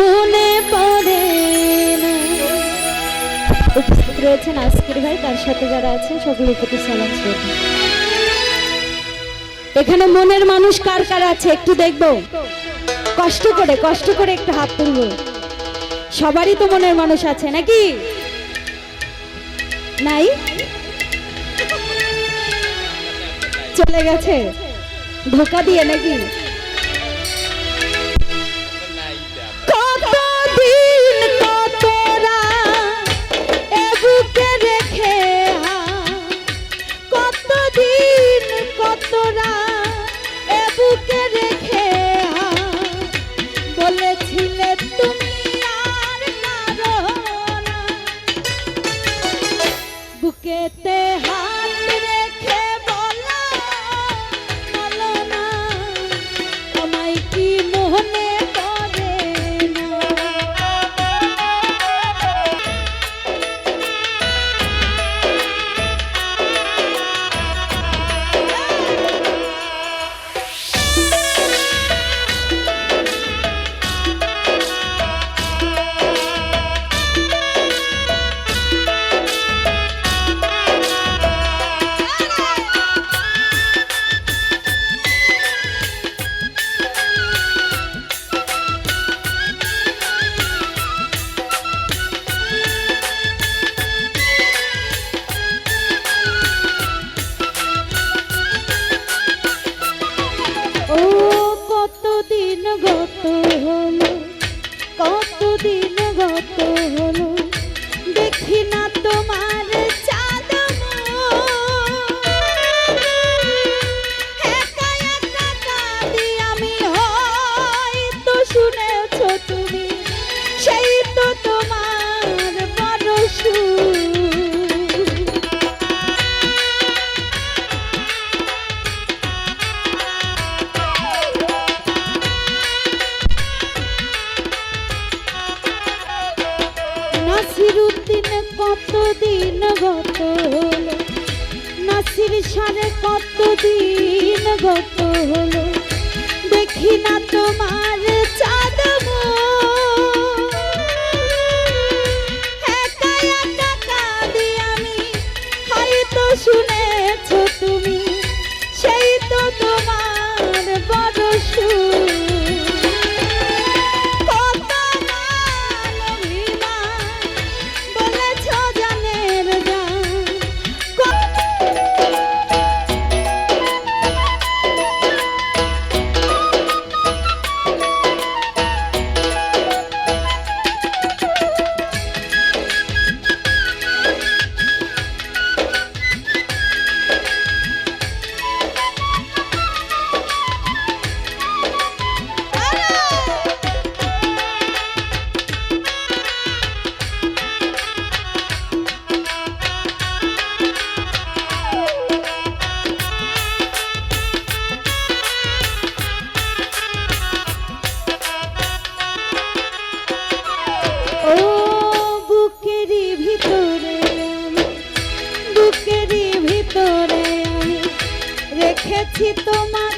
মনে পড়ে উপস্থিত রয়েছেন আজকের ভাই, তার সাথে যারা আছেন, সকলের প্রতি সালাম এখানে মনের মানুষ কার কার আছে একটু দেখব? কষ্ট করে কষ্ট করে একটু হাত তুলবো। সবারই তো মনের মানুষ আছে, নাকি? নাই? চলে গেছে। ধোকা দিয়ে নাকি? নাসির উদ্দিন কতদিন গত হলো? নাসির সারে কতদিন গত হলো? ভিতরে তোমার